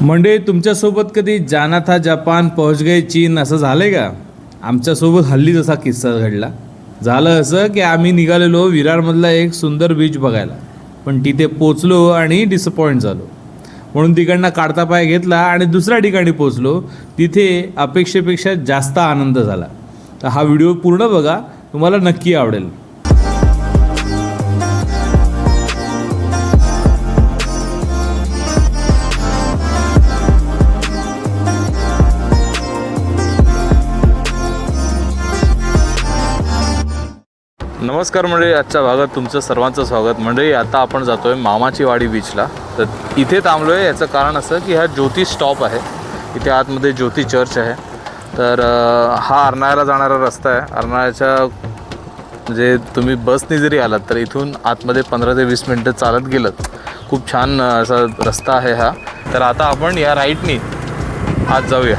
म्हणजे तुमच्यासोबत कधी जाना था जपान पहुंच गए चीन असं झालंय का? आमच्यासोबत हल्ली जसा किस्सा घडला. झालं असं की आम्ही निघालेलो विरारमधला एक सुंदर बीच बघायला. पण तिथे पोचलो आणि डिसअपॉइंट झालो. म्हणून तिकडनं काढता पाय घेतला आणि दुसऱ्या ठिकाणी पोचलो. तिथे अपेक्षेपेक्षा जास्त आनंद झाला. तर हा व्हिडिओ पूर्ण बघा. तुम्हाला नक्की आवडेल. नमस्कार मंडळी आजच्या भागात तुमचं सर्वांचं स्वागत. मंडळी आता आपण जातोय मामाची वाडी बीचला तर इथे थांबलो आहे याचं कारण असं की हा ज्योती स्टॉप आहे. इथे आतमध्ये ज्योती चर्च आहे. तर हा अर्नाळ्याला जाणारा रस्ता आहे. अर्नाळ्याच्या म्हणजे तुम्ही बसने जरी आलात तर इथून आतमध्ये पंधरा ते वीस मिनटं चालत गेलं खूप छान असा रस्ता आहे हा. तर आता आपण या राईटनी आत जाऊया.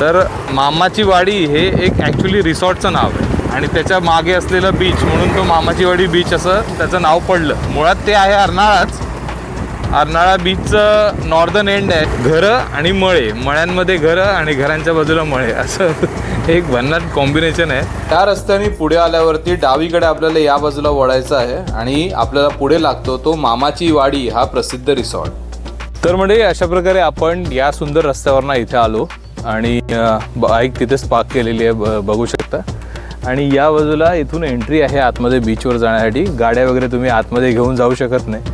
तर मामाची वाडी हे एक ॲक्च्युली रिसॉर्टचं नाव आहे. आणि त्याच्यामागे असलेलं बीच म्हणून तो मामाची वाडी बीच असं त्याचं नाव पडलं. मुळात ते आहे अर्नाळाच. अर्नाळा बीचचं नॉर्दर्न एंड आहे. घरं आणि मळे. मळ्यांमध्ये घरं आणि घरांच्या बाजूला मळे. असं एक भन्नाट कॉम्बिनेशन आहे. त्या रस्त्याने पुढे आल्यावरती डावीकडे आपल्याला या बाजूला वळायचं आहे आणि आपल्याला पुढे लागतो तो मामाची वाडी हा प्रसिद्ध रिसॉर्ट. तर म्हणजे अशा प्रकारे आपण या सुंदर रस्त्यावरनं इथे आलो. आणि बाईक तिथेच पार्क केलेली आहे ब- बघू शकता. आणि या बाजूला इथून एंट्री आहे आतमध्ये बीचवर जाण्यासाठी. गाड्या वगैरे तुम्ही आतमध्ये घेऊन जाऊ शकत नाही.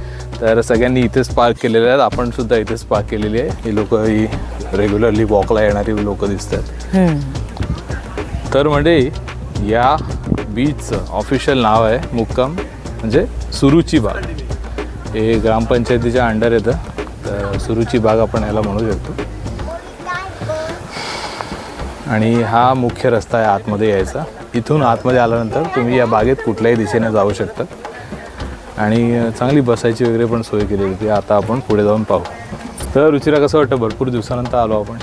तर सगळ्यांनी इथेच पार्क केलेले आहेत. आपण सुद्धा इथेच पार्क केलेली आहे. ही लोक ही रेग्युलरली वॉकला येणारी लोक दिसतात. तर म्हणजे या बीचचं ऑफिशियल नाव आहे मुक्काम म्हणजे सुरुची बाग. हे ग्रामपंचायतीच्या अंडर येतं. तर सुरुची बाग आपण याला म्हणू शकतो. आणि हा मुख्य रस्ता आहे आतमध्ये यायचा. इथून आतमध्ये आल्यानंतर तुम्ही या बागेत कुठल्याही दिशेने जाऊ शकता. आणि चांगली बसायची वगैरे पण सोय केलेली होती आता आपण पुढे जाऊन पाहू. तर रुचिरा कसं वाटतं? भरपूर दिवसानंतर आलो आपण.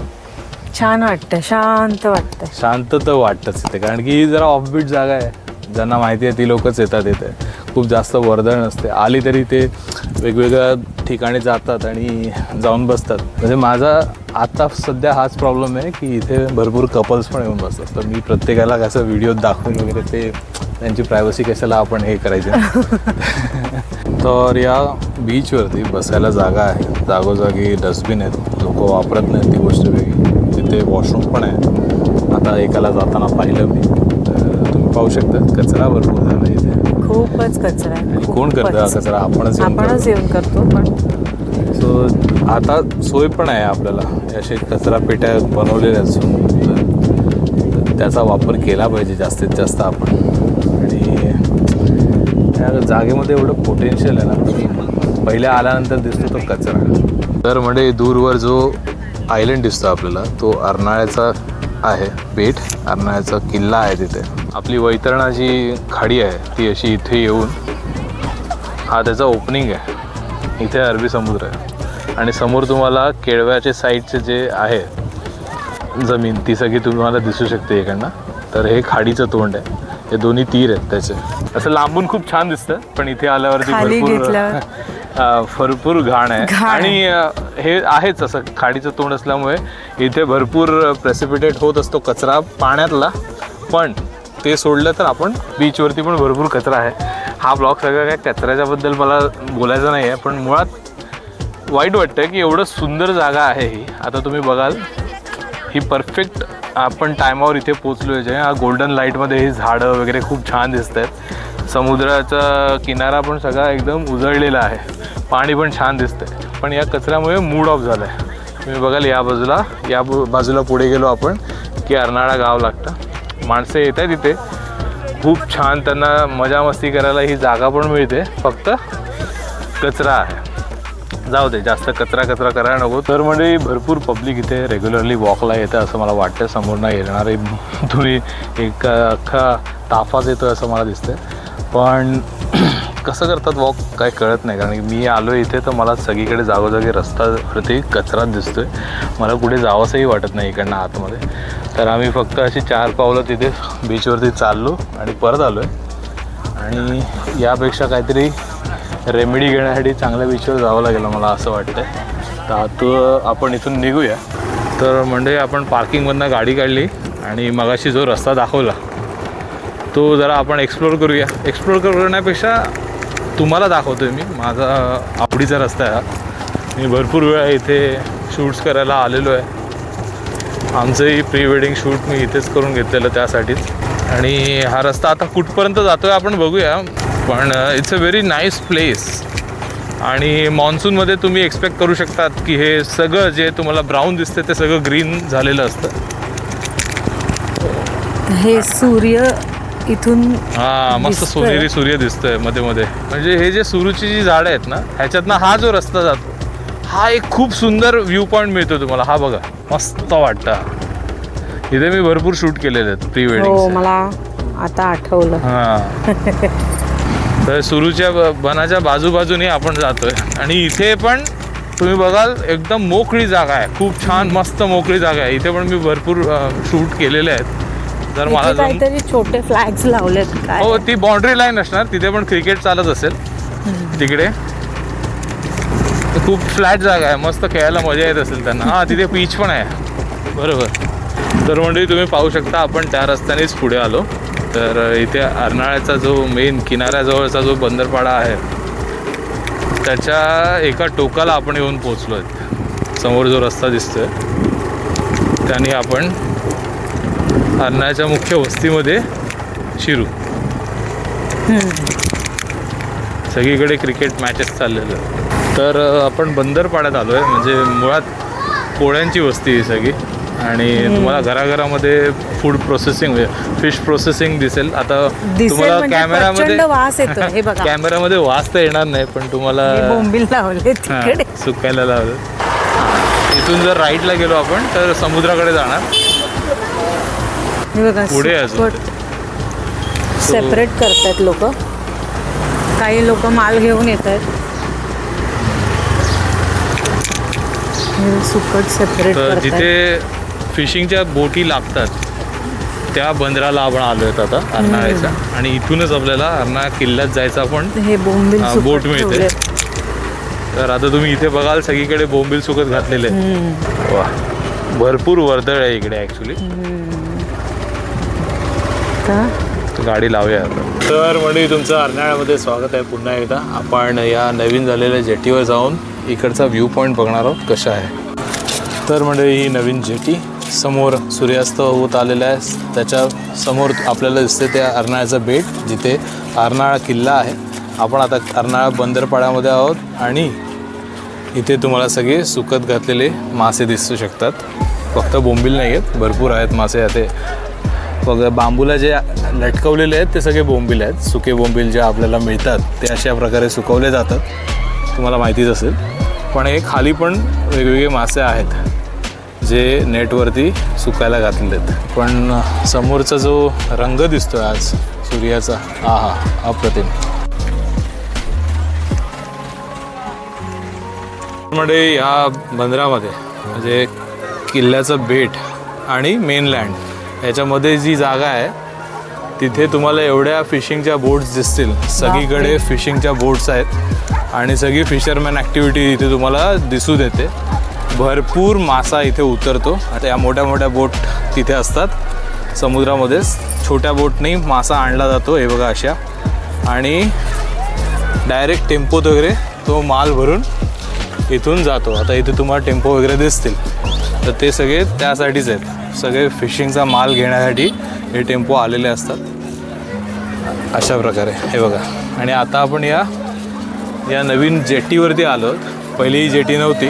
छान वाटतं शांत वाटतं शांत तर वाटतंच इथे. कारण की ही जरा ऑफबीट जागा आहे. ज्यांना माहिती आहे ती लोकच येतात इथे. खूप जास्त वर्दळ नसते. आली तरी ते वेगवेगळ्या ठिकाणी जातात आणि जाऊन बसतात. म्हणजे माझा आता सध्या हाच प्रॉब्लेम आहे की इथे भरपूर कपल्स पण येऊन बसतात. तर मी प्रत्येकाला कसं व्हिडिओ दाखवून वगैरे ते त्यांची प्रायव्हसी कशाला आपण हे करायचे? तर या बीचवरती बसायला जागा आहे. जागोजागी डस्टबिन आहेत. लोक वापरत नाहीत ती गोष्ट वेगळी. तिथे वॉशरूम पण आहे. आता एकाला जाताना पाहिलं मी. तर तुम्ही पाहू शकता कचरा भरपूर झाला इथे. खूपच कचरा आहे. कोण करतं? हा. कचरा आपणच येऊन आपणच करतो. येऊन करतो पण सो आता सोय पण आहे आपल्याला. असे कचरा पेट्या बनवलेल्या असून तर त्याचा वापर केला पाहिजे जास्तीत जास्त आपण. आणि त्या जागेमध्ये एवढं पोटेन्शियल आहे ना पहिल्या आल्यानंतर दिसतो तो कचरा. तर म्हणजे दूरवर जो आयलंड दिसतो आपल्याला तो अर्नाळ्याचा आहे बेट अर्नाळ्याचा किल्ला आहे तिथे. आपली वैतरणा जी खाडी आहे ती अशी इथे येऊन हा त्याचा ओपनिंग आहे. इथे अरबी समुद्र आहे. आणि समोर तुम्हाला केळव्याचे साईडचे जे आहे जमीन ती सगळी तुम्हाला दिसू शकते इकडनं. तर हे खाडीचं तोंड आहे. हे दोन्ही तीर आहेत त्याचे. असं लांबून खूप छान दिसतं पण इथे आल्यावरती भरपूर भरपूर घाण आहे. आणि हे आहेच असं खाडीचं तोंड असल्यामुळे इथे भरपूर प्रेसिपिटेट होत असतो कचरा पाण्यातला. पण ते सोडलं तर आपण बीचवरती पण भरपूर कचरा आहे. हा ब्लॉग सगळं काय कचऱ्याच्याबद्दल मला बोलायचं नाही आहे पण मुळात वाईट वाटतं की एवढं सुंदर जागा आहे ही. आता तुम्ही बघाल ही परफेक्ट आपण टायमावर इथे पोचलो आहे हा गोल्डन लाईटमध्ये ही झाडं वगैरे खूप छान दिसत आहेत समुद्राचा किनारा पण सगळा एकदम उजळलेला आहे. पाणी पण छान दिसतंय. पण या कचऱ्यामुळे मूड ऑफ झाला आहे तुम्ही बघाल या बाजूला या बु- बाजूला पुढे गेलो आपण की अर्नाळा गाव लागतं. माणसं येत आहेत इथे. खूप छान त्यांना मजा मस्ती करायला ही जागा पण मिळते. फक्त कचरा आहे. जाऊ दे जास्त कचरा कचरा करायला नको. तर म्हणजे भरपूर पब्लिक इथे रेग्युलरली वॉकला येतं असं मला वाटतं समोरनं येणारे. तुम्ही एक अख्खा ताफाच येतो असं मला दिसतं पण कसं करतात वॉक काय कळत नाही. कारण की मी आलो इथे तर मला सगळीकडे जागोजागी रस्तावरती कचराच दिसतोय. मला कुठे जावंसंही वाटत नाही इकडनं आतमध्ये. तर आम्ही फक्त अशी चार पावलं तिथे बीचवरती चाललो आणि परत आलो आहे आणि यापेक्षा काहीतरी रेमेडी घेण्यासाठी चांगल्या बीचवर जावं लागेल मला असं वाटतं तर आता आपण इथून निघूया. तर म्हणजे आपण पार्किंगमधनं गाडी काढली आणि मगाशी जो रस्ता दाखवला तो जरा आपण एक्सप्लोर करूया. एक्सप्लोर करण्यापेक्षा तुम्हाला दाखवतो आहे मी. माझा आवडीचा रस्ता आहे हा. मी भरपूर वेळा इथे शूट्स करायला आलेलो आहे. आमचंही प्री वेडिंग शूट मी इथेच करून घेतलेलं त्यासाठीच आणि हा रस्ता आता कुठपर्यंत जातो आहे आपण बघूया. पण it's a very nice place आणि मान्सूनमध्ये तुम्ही एक्सपेक्ट करू शकतात की हे सगळं जे तुम्हाला ब्राऊन दिसतं ते सगळं ग्रीन झालेलं असतं. हे सूर्य इथून हा मस्त दिसतोय. सोनेरी सूर्य दिसतोयमध्ये मध्ये. म्हणजे हे जे सुरूची जी झाडं आहेत ना ह्याच्यातनं हा जो रस्ता जातो हा एक खूप सुंदर व्ह्यू पॉईंट मिळतो तुम्हाला. हा बघा मस्त वाटतं. इथे मी भरपूर शूट केलेले आहेत प्री हो वेडिंग मला आता आठवलं. हा. तर सुरूच्या ब- बनाच्या बाजूबाजूने आपण जातोय. आणि इथे पण तुम्ही बघाल एकदम मोकळी जागा आहे. खूप छान मस्त मोकळी जागा आहे. इथे पण मी भरपूर शूट केलेले आहेत. जर मला काहीतरी छोटे फ्लॅग्स लावलेत काय? हो ती बाउंड्री लाईन असणार. तिथे पण क्रिकेट चालत असेल. तिकडे. खूप फ्लॅट जागा आहे. मस्त खेळायला मजा येत असेल त्यांना. हां तिथे बीच पण आहे. बरोबर. तर मंडळी तुम्ही पाहू शकता आपण त्या रस्त्यानेच पुढे आलो. तर इथे अर्नाळ्याचा जो मेन किनाऱ्याजवळचा जो बंदरपाडा आहे त्याच्या एका टोकाला आपण येऊन पोचलो आहेत समोर जो रस्ता दिसतोय त्याने आपण अर्नाळ्याच्या मुख्य वस्तीमध्ये शिरू. सगळीकडे क्रिकेट मॅचेस चाललेले. तर आपण बंदरपाड्यात आलो आहे म्हणजे मुळात कोळ्यांची वस्ती आहे सगळी. आणि तुम्हाला घराघरामध्ये फूड प्रोसेसिंग फिश प्रोसेसिंग दिसेल. आता तुम्हाला म्हणजे कॅमेरामध्ये प्रचंड वास येतो हे बघा. कॅमेरामध्ये वास तर येणार नाही पण तुम्हाला सुकायला लावलं. इथून जर राईटला गेलो आपण तर समुद्राकडे जाणार. हे बघा पुढे. सेपरेट करतायत लोक. काही लोक माल घेऊन येत आहेत सुकट सेपरेट जिथे फिशिंगच्या बोटी लागतात त्या बंदराला आपण आलो आहेत आता अर्नाळ्याच्या आणि इथूनच आपल्याला अर्नाळा किल्ल्यात जायचं आपण हे बोंबील बोट मिळते. तर आता तुम्ही इथे बघाल सगळीकडे बोंबील सुकत घातलेले. वा भरपूर वर्दळ आहे इकडे ॲक्च्युली तर गाडी लावूया आता. तर म्हणजे तुमचं अर्नाळ्यामध्ये स्वागत आहे. पुन्हा एकदा आपण या नवीन झालेल्या जेटीवर जाऊन इकडचा व्ह्यू पॉईंट बघणार आहोत कशा आहे. तर म्हणजे ही नवीन जेटी समोर सूर्यास्त होत आलेला आहे. त्याच्यासमोर आपल्याला दिसते त्या अर्नाळ्याचं बेट जिथे अर्नाळा किल्ला आहे. आपण आता अर्नाळा बंदरपाड्यामध्ये आहोत आणि इथे तुम्हाला सगळे सुकत घातलेले मासे दिसू शकतात. फक्त बोंबील नाही आहेत भरपूर आहेत मासे. ते बघ बांबूला जे लटकवलेले आहेत ते सगळे बोंबील आहेत. सुके बोंबील जे आपल्याला मिळतात ते अशा प्रकारे सुकवले जातात. तुम्हाला माहितीच असेल. पण हे खाली पण वेगवेगळे मासे आहेत जे नेटवरती सुकायला घातलेले आहेत पण समोरचा जो रंग दिसतोय आज सूर्याचा हा हा अप्रतिम. म्हणजे ह्या बंदरामध्ये म्हणजे किल्ल्याचं बेट आणि मेनलँड याच्यामध्ये जी जागा आहे तिथे तुम्हाला एवढ्या फिशिंगच्या बोट्स दिसतील. सगळीकडे फिशिंगच्या बोट्स आहेत आणि सगळी फिशरमॅन ॲक्टिव्हिटी इथे तुम्हाला दिसू देते. भरपूर मासा इथे उतरतो. आता या मोठ्या मोठ्या बोट तिथे असतात. समुद्रामध्येच छोट्या बोटने मासा आणला जातो हे बघा अशा. आणि डायरेक्ट टेम्पोत वगैरे तो माल भरून इथून जातो. आता इथे तुम्हाला टेम्पो वगैरे दिसतील. तर ते सगळे त्यासाठीच आहेत. सगळे फिशिंगचा माल घेण्यासाठी हे टेम्पो आलेले असतात. अशा प्रकारे. हे बघा. आणि आता आपण या या नवीन जेटीवरती आलो. पहिली ही जेटी नव्हती.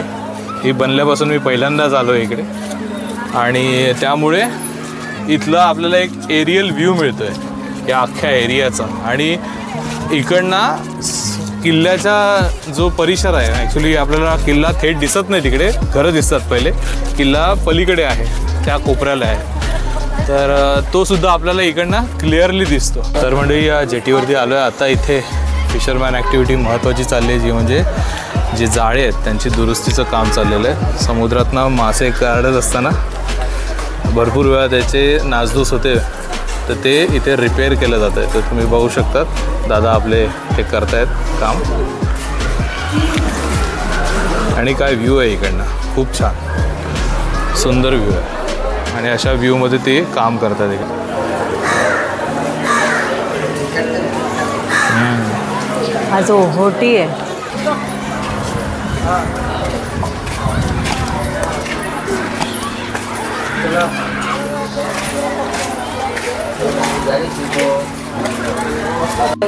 ही बनल्यापासून मी पहिल्यांदाच आलो इकडे. आणि त्यामुळे इथलं आपल्याला एक एरियल व्ह्यू मिळतो आहे या अख्ख्या एरियाचा आणि इकडनं किल्ल्याचा जो परिसर आहे ॲक्च्युली आपल्याला किल्ला थेट दिसत नाही तिकडे. घरं दिसतात पहिले. किल्ला पलीकडे आहे. त्या कोपऱ्याला आहे. तर तो सुद्धा आपल्याला इकडनं क्लिअरली दिसतो. तर म्हणजे या जेटीवरती आलो आहे आता इथे फिशरमॅन ॲक्टिव्हिटी महत्त्वाची चालली आहे जी म्हणजे जे जाळे आहेत त्यांची दुरुस्तीचं काम चाललेलं आहे. समुद्रातनं मासे काढत असताना भरपूर वेळा त्याचे नासधूस होते. तर ते इथे रिपेअर केलं जातं आहे. तर तुम्ही बघू शकतात दादा आपले हे करतायत काम. आणि काय व्ह्यू आहे इकडनं. खूप छान. सुंदर व्ह्यू आहे. आणि अशा व्ह्यूमध्ये ते काम करतात इकडे आज ओहोटी आहे.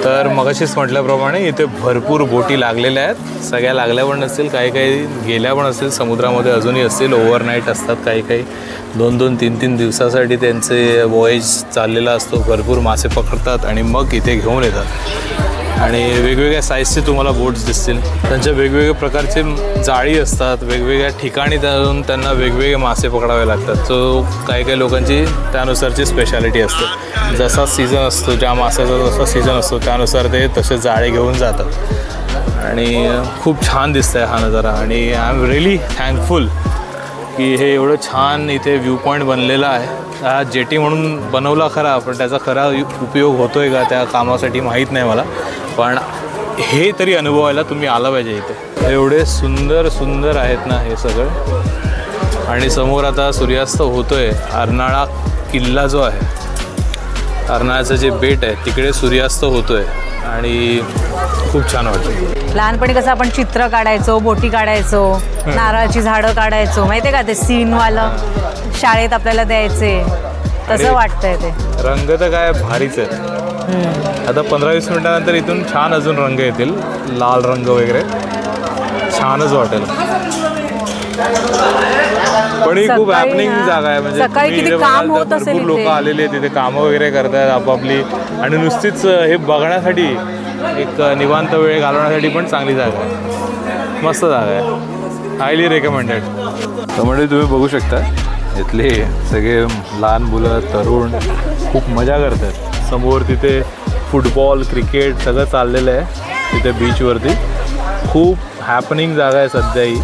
तर मगाशीच म्हटल्याप्रमाणे इथे भरपूर बोटी लागलेल्या आहेत. सगळ्या लागल्या पण नसतील काही काही गेल्या पण असतील. समुद्रामध्ये अजूनही असतील. ओव्हरनाईट असतात काही काही. दोन दोन तीन तीन दिवसासाठी त्यांचे वॉयज चाललेला असतो. भरपूर मासे पकडतात आणि मग इथे घेऊन येतात. आणि वेगवेगळ्या साईजचे तुम्हाला बोट्स दिसतील. त्यांच्या वेगवेगळ्या प्रकारचे जाळी असतात. वेगवेगळ्या ठिकाणी जाऊन त्यांना वेगवेगळे मासे पकडावे लागतात. सो काही काही लोकांची त्यानुसारची स्पेशालिटी असते. जसा सीझन असतो ज्या मासाचा जसा सीझन असतो त्यानुसार ते तसे जाळे घेऊन जातात. आणि खूप छान दिसतं आहे हा नजारा. आणि आय एम रिअली थँकफुल की हे एवढं छान इथे व्ह्यू पॉईंट बनलेला आहे. हा जेटी म्हणून बनवला खरा पण त्याचा खरा यु- उपयोग होतो आहे का त्या कामासाठी माहीत नाही मला. पण हे तरी अनुभवायला तुम्ही आला पाहिजे इथे. एवढे सुंदर सुंदर आहेत ना हे सगळे. आणि समोर आता सूर्यास्त होतोय. अर्नाळा किल्ला जो आहे अर्नाळ्याचं जे बेट आहे तिकडे सूर्यास्त होतोय. आणि खूप छान वाटतं. लहानपणी कसं आपण चित्र काढायचो बोटी काढायचो नारळाची झाडं काढायचो. माहितीये का ते सीनवालं? शाळेत आपल्याला द्यायचे. तसं वाटतंय ते. रंग तर काय भारीच आहेत. आता पंधरा वीस मिनिटानंतर इथून छान अजून रंग येतील. लाल रंग वगैरे. छानच वाटेल. पण ही खूप सकाळी हॅपनिंग ना- जागा आहे. म्हणजे सकाळी किती काम होत तर असेल लोक इथे. आलेले आहेत तिथे. कामं वगैरे करतात आपापली. आणि नुसतीच हे बघण्यासाठी एक निवांत वेळ घालवण्यासाठी पण चांगली जागा आहे. मस्त जागा आहे. हायली रेकमेंडेड त्यामुळे तुम्ही बघू शकता. इथले सगळे लहान मुलं तरुण खूप मजा करतात. समोर तिथे फुटबॉल क्रिकेट सगळं चाललेलं आहे तिथे बीचवरती खूप हॅपनिंग जागा आहे सध्या ही.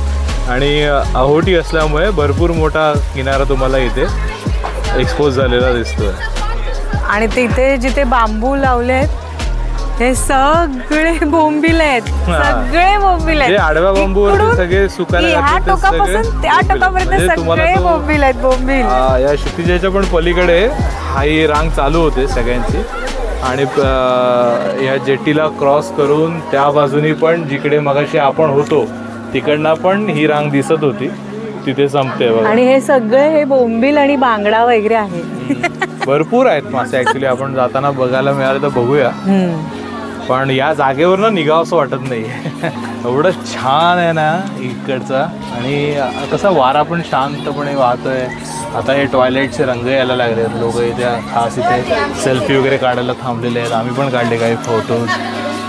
आणि अहोटी असल्यामुळे भरपूर मोठा किनारा तुम्हाला इथे एक्सपोज झालेला दिसतोय. आणि तिथे जिथे बांबू लावले आहेत हे सगळे बोंबील आहेत. सगळे बोंबील आहेत. आडव्या इकडून सगळे सुकायला ह्या टोकापासून त्या बोंबील. टोकापर्यंत म्हणजे सगळे बोंबील आहेत बोंबील. आ, या क्षितिजेच्या पण पलीकडे हा ही रांग चालू होते सगळ्यांची. आणि या जेटीला क्रॉस करून त्या बाजूनी पण जिकडे मगाशी आपण होतो तिकडनं पण ही रांग दिसत होती. तिथे संपते आणि हे सगळे हे बोंबील आणि बांगडा वगैरे आहे. भरपूर आहेत मासे ऍक्च्युली आपण जाताना बघायला मिळाले तर बघूया. पण या जागेवर ना निघावं असं वाटत नाही. एवढं छान आहे ना इकडचा. आणि कसा वारा पण शांतपणे वाहतोय. आता हे टॉयलेटचे रंग यायला लागले आहेत. लोक इथे खास इथे सेल्फी वगैरे काढायला थांबलेले आहेत. आम्ही पण काढले काही फोटोज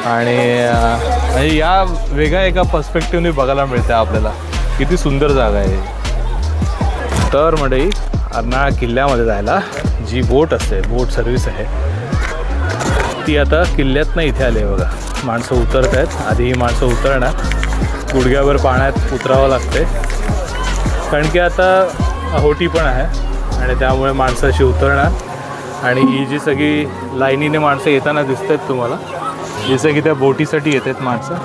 आणि म्हणजे या वेगळ्या एका पर्स्पेक्टिव्हने बघायला मिळते आपल्याला. किती सुंदर जागा आहे तर म्हणजे अर्नाळा किल्ल्यामध्ये जायला जी बोट असते बोट सर्व्हिस आहे. ती आता किल्ल्यात नाही इथे आली आहे बघा. माणसं उतरत आहेत. आधी ही माणसं उतरणार. गुडघ्यावर पाण्यात उतरावं लागते कारण की आता होटी पण आहे आणि त्यामुळे माणसं अशी उतरणार. आणि ही जी सगळी लाईनीने माणसं येताना दिसत आहेत तुम्हाला जसं की त्या बोटीसाठी येत आहेत माणसं.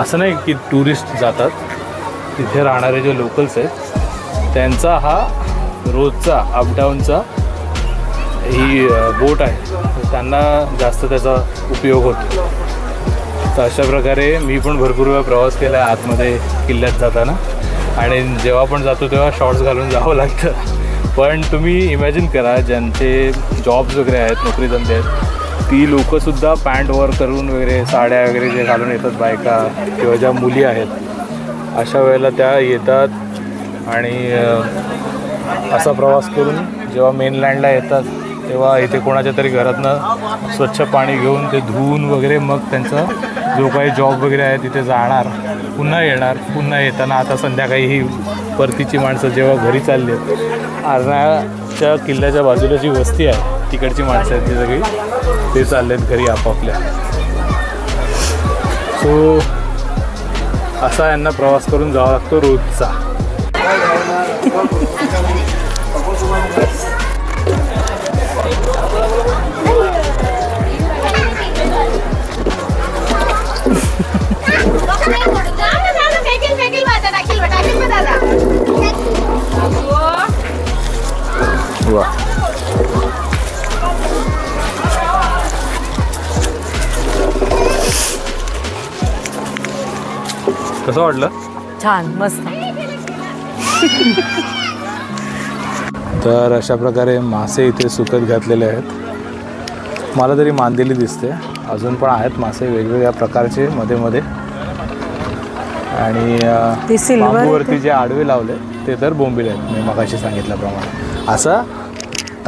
असं नाही की टुरिस्ट जातात तिथे राहणारे जे लोकल्स आहेत त्यांचा हा रोजचा अपडाऊनचा ही बोट आहे. तर त्यांना जास्त त्याचा उपयोग होतो. तर अशा प्रकारे मी पण भरपूर वेळा प्रवास केला आहे आतमध्ये किल्ल्यात जाताना. आणि जेव्हा पण जातो तेव्हा शॉर्ट्स घालून जावं लागतं. पण तुम्ही इमॅजिन करा ज्यांचे जॉब्स वगैरे आहेत नोकरीधंदे आहेत ती लोकंसुद्धा पॅन्ट वर करून वगैरे साड्या वगैरे जे घालून येतात बायका किंवा ज्या मुली आहेत अशा वेळेला त्या येतात आणि असा प्रवास करून जेव्हा मेनलँडला येतात तेव्हा इथे कोणाच्या तरी घरातनं स्वच्छ पाणी घेऊन ते धुवून वगैरे मग त्यांचा जो काही जॉब वगैरे आहे तिथे जाणार. पुन्हा येणार पुन्हा येताना आता संध्याकाळी ही परतीची माणसं जेव्हा घरी चालली आहेत आरणाच्या किल्ल्याच्या बाजूला जी वस्ती आहे तिकडची माणसं आहेत ती सगळी ते चालले आहेत घरी आपापल्या. सो असा यांना प्रवास करून जावा लागतो रोजचा. बघा. वाटलं? छान मस्त. तर अशा प्रकारे मासे इथे सुकत घातलेले आहेत. मला तरी मांदेली दिसते. अजून पण आहेत मासे वेगवेगळ्या प्रकारचे मध्ये मध्ये आणि बांबूवरती जे आडवे लावले ते तर बोंबिले आहेत मी मगाशी सांगितल्याप्रमाणे. असं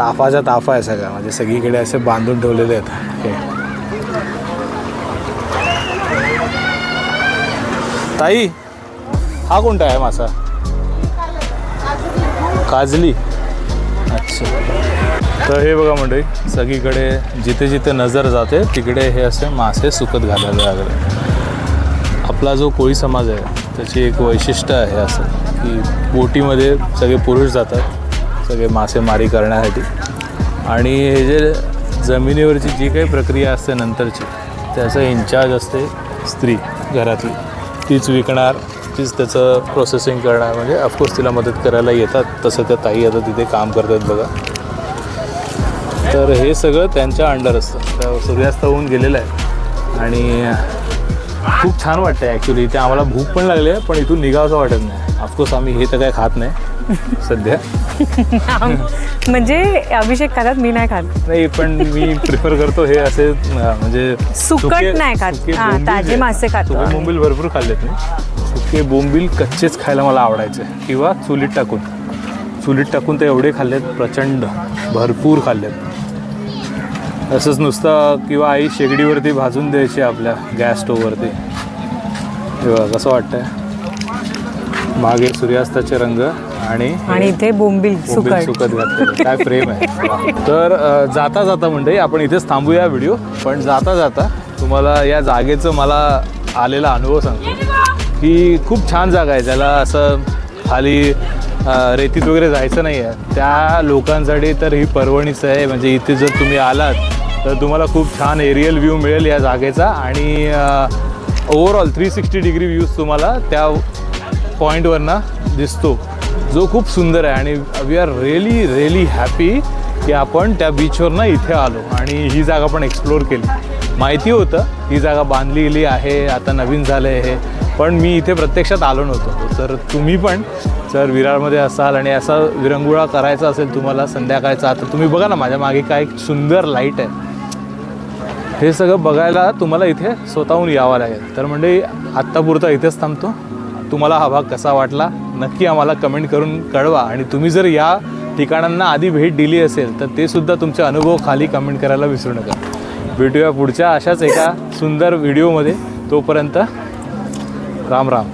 ताफाचा ताफा आहे सगळा म्हणजे सगळीकडे असे बांधून ठेवलेले आहेत. हे. ताई हा कोणता आहे मासा? काजली. अच्छा. तर हे बघा मंडळी सगळीकडे जिथे जिथे नजर जाते तिकडे हे असे मासे सुकत घालायला लागले. आपला जो कोळी समाज आहे त्याची एक वैशिष्ट्य आहे असं की बोटीमध्ये सगळे पुरुष जातात. सगळे मासेमारी करण्यासाठी. आणि हे जे जमिनीवरची जी काही प्रक्रिया असते नंतरची त्याचं इन्चार्ज असते स्त्री घरातली. तीच विकणार तीच त्याचं प्रोसेसिंग करणार. म्हणजे ऑफकोर्स तिला मदत करायला येतात. तसं त्या ताई आता तिथे काम करतात बघा. तर हे सगळं त्यांच्या अंडर असतं. तर सूर्यास्त होऊन गेलेलं आहे. आणि खूप छान वाटतं आहे ॲक्च्युली इथे आम्हाला भूक पण लागली आहे पण इथून निघावंसं वाटत नाही. ऑफकोर्स आम्ही हे तर काय खात नाही. सध्या? म्हणजे अभिषेक खातात मी नाही खात. नाही पण मी प्रिफर करतो हे असे अं, म्हणजे सुकट सुके- नाही खात. सुके हां, बोंबील ताजे जे- मासे खातो. सुके. बोंबील भरपूर खाल्लेत मी. सुके बोंबील कच्चेच खायला मला आवडायचे. किंवा चुलीत टाकून. चुलीत टाकून ते एवढे खाल्लेत प्रचंड. भरपूर खाल्लेत. असंच नुसतं किंवा आई शेगडीवरती भाजून द्यायची आपल्या गॅस स्टोववरती. तेव्हा कसं वाटतंय? मागे सूर्यास्ताचे रंग. आणि आणि इथे बोंबील बोंबील सुकट सुकत घातलेलं. काय प्रेम आहे. तर अ, जाता जाता म्हणजे आपण इथेच थांबूया व्हिडिओ. पण जाता जाता तुम्हाला या जागेचं मला आलेला अनुभव सांगतो. की खूप छान जागा आहे. त्याला असं खाली अ, रेतीत वगैरे जायचं नाही आहे त्या लोकांसाठी तर ही परवणीच आहे. म्हणजे इथे जर तुम्ही आलात तर तुम्हाला खूप छान एरियल व्ह्यू मिळेल या जागेचा. आणि overall three sixty degree views तुम्हाला त्या पॉईंटवरनं दिसतो. जो खूप सुंदर आहे आणि we are really really happy की आपण त्या बीचवरनं इथे आलो आणि ही जागा पण एक्सप्लोर केली. माहिती होतं ही जागा बांधली गेली आहे आता नवीन झालं आहे पण मी इथे प्रत्यक्षात आलो नव्हतो. तर तुम्ही पण जर विरारमध्ये असाल आणि असा विरंगुळा करायचा असेल तुम्हाला संध्याकाळचा आता तुम्ही बघा ना माझ्या मागे काय एक सुंदर लाइट आहे. हे सगळं बघायला तुम्हाला इथे स्वतःहून यावं लागेल. तर म्हणजे आत्तापुरता इथेच थांबतो. तुम्हाला हा भाग कसा वाटला नक्की आम्हाला कमेंट करून कळवा. आणि तुम्ही जर या ठिकाणांना आधी भेट दिली असेल तर ते सुद्धा तुमचे अनुभव खाली कमेंट करायला विसरू नका. भेटूया पुढच्या अशाच एका सुंदर व्हिडिओमध्ये. तोपर्यंत राम राम.